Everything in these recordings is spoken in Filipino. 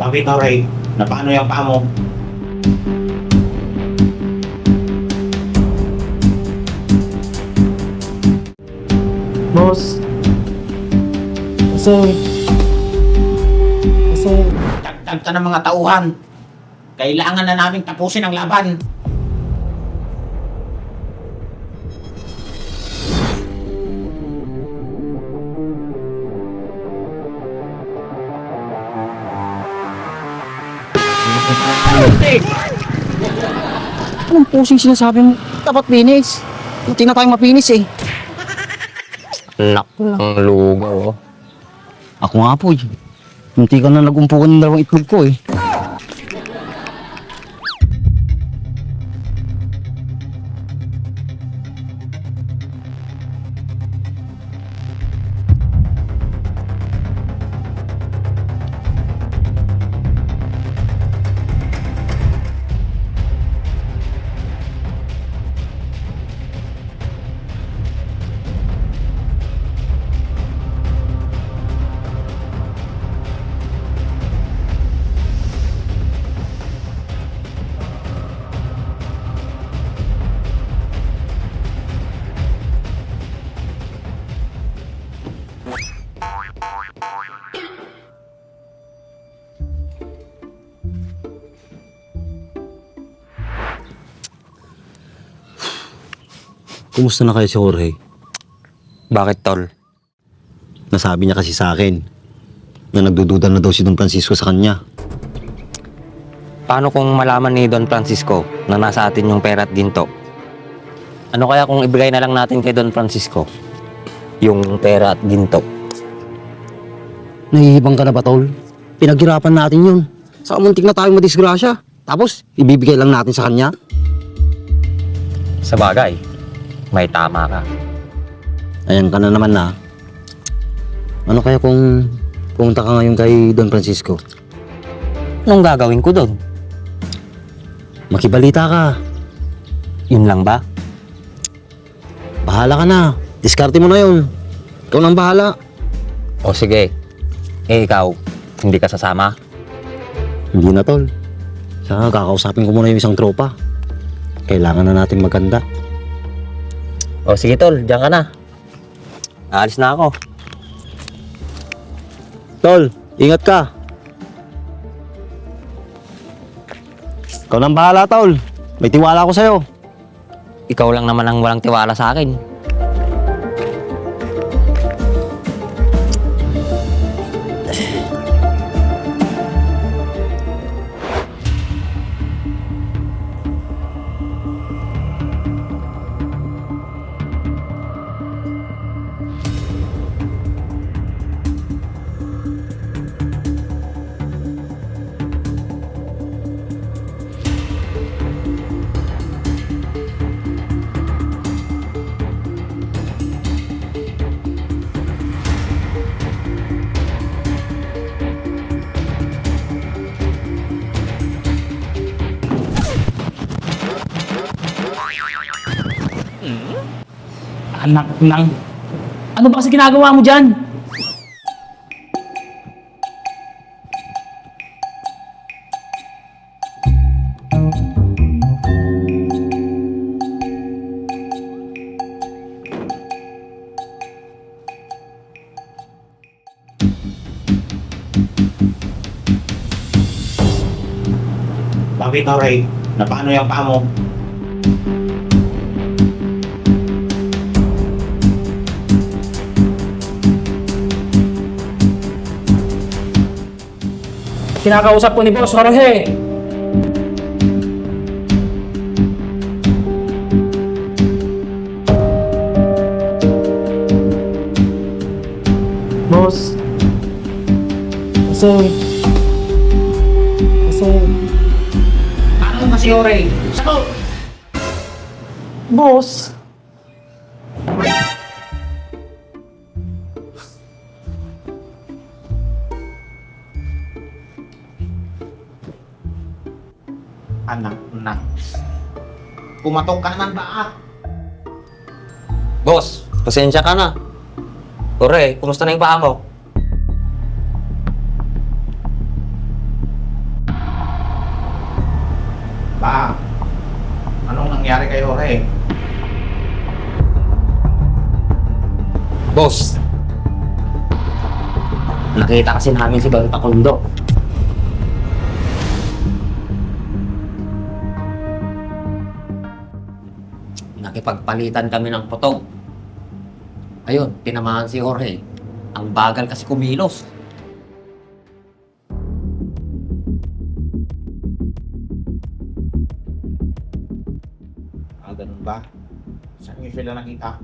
Bakit Oray? Na paano yung paa mo? Boss. Kasi... Kasi... Dagdag ka ng mga tauhan. Kailangan na naming tapusin ang laban. Pusing sinasabi mo? Dapat binis. Hindi na tayong mapinis eh. Nak ng lugaw. oh. Ako nga po eh. Hindi ka na nagumpukan ng dalawang itlog ko eh. Kumusta na kayo si Jorge? Bakit tol? Nasabi niya kasi sa akin na nagdududa na daw si Don Francisco sa kanya. Paano kung malaman ni Don Francisco na nasa atin yung pera at ginto? Ano kaya kung ibigay na lang natin kay Don Francisco? Yung pera at ginto. Nahihibang ka na ba, Tol? Pinaghirapan natin yun. Sa muntik na tayong madisgrasya. Tapos, ibibigay lang natin sa kanya. Sa bagay, may tama ka. Ayan ka na naman na. Ano kaya kung pumunta ka ngayon kay Don Francisco? Anong gagawin ko doon? Makibalita ka. Yun lang ba? Bahala ka na. Diskarte mo na yun. Ikaw nang bahala. O sige, eh ikaw, hindi ka sasama? Hindi na, Tol. Sa kakausapin ko muna yung isang tropa. Kailangan na natin maganda. O sige tol, diyan ka na. Aalis na ako. Tol, ingat ka. Ikaw nang bahala, Tol. May tiwala ako sa'yo. Ikaw lang naman ang walang tiwala sa akin. Anak ng... Ano ba kasi ginagawa mo dyan? Bakit Oray? Na paano yung paa mo? Kinakausap ko ni Boss Jorge. Boss. Kasi... Kasi... Paano kasi Oray? Sagot! Boss. anak-anak. Pumatok ka naman ba? Boss, pasensya ka na. Pare, kumusta na yung paa mo? Ba, anong nangyari kay Jorge? Boss, nakita kasi namin si Bang Pakundo. Nakipagpalitan kami ng potong. Ayun, tinamaan si Jorge. Ang bagal kasi kumilos. Ah, ganun ba? Saan niyo sila nakita?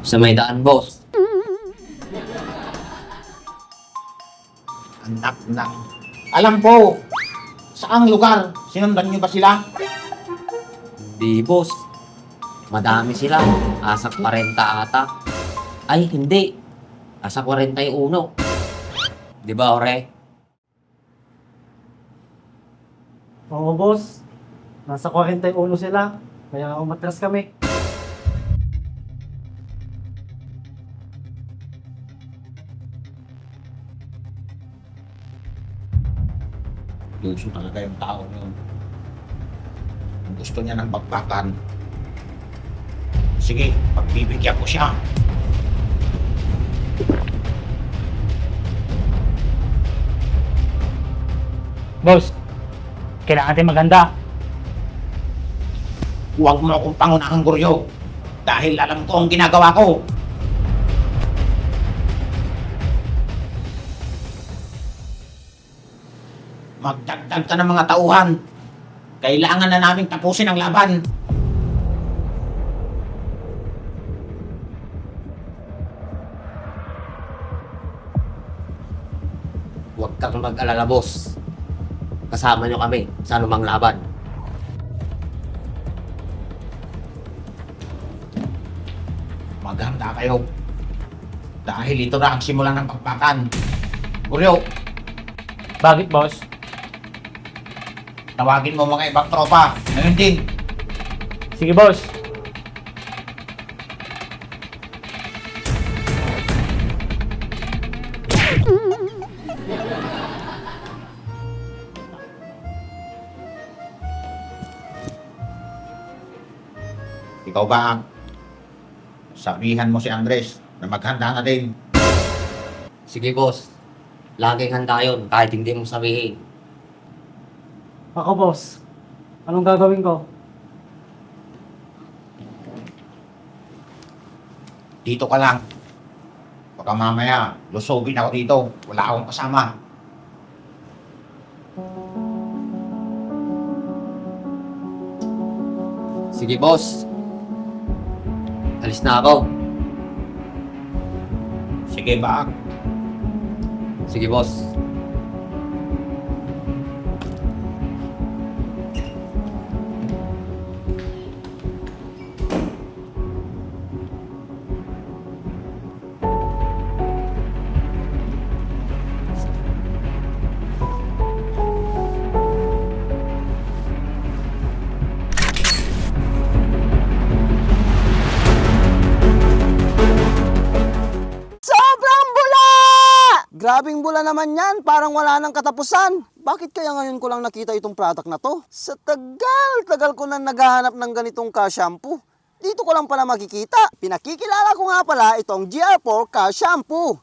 Sa may daan, boss. Anak ng... Alam ko! Saang lugar? Sinundan niyo ba sila? Di, boss. Madami sila. Asa 40 ata. Ay, hindi. Asa 41. Di ba, Jorge? Oo, boss. Nasa 41 sila. Kaya umatras kami. Luso talaga yung tao yun. Gusto niya ng bagbakan, sige, pagbibigyan ko siya. Boss, kailangan natin maganda. Huwag mo akong pangunahang guryo. Dahil alam ko ang ginagawa ko. Magdagdag ka ng mga tauhan. Kailangan na namin tapusin ang laban. Huwag kang mag-alala, boss. Kasama nyo kami sa anumang laban. Maghanda kayo. Dahil ito na ang simula ng pagpakan. Guryo, Bakit, boss? Tawagin mo mga ibang tropa. Ngayon din. Sige, boss. Ikaw ba? Sabihan mo si Andres na maghanda na din. Sige, boss. Laging handa yun, kahit hindi mo sabihin. Ako, boss. Anong gagawin ko? Dito ka lang. Baka mamaya, lusogin ako dito. Wala akong kasama. Sige, boss. Alis na ako. Sige ba? Sige, boss. Grabing bula naman yan, parang wala nang katapusan. Bakit kaya ngayon ko lang nakita itong product na to? Sa tagal-tagal ko na naghahanap ng ganitong car shampoo. Dito ko lang pala makikita. Pinakikilala ko nga pala itong GR4 car shampoo.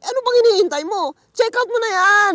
ano bang iniintay mo? Check out mo na yan!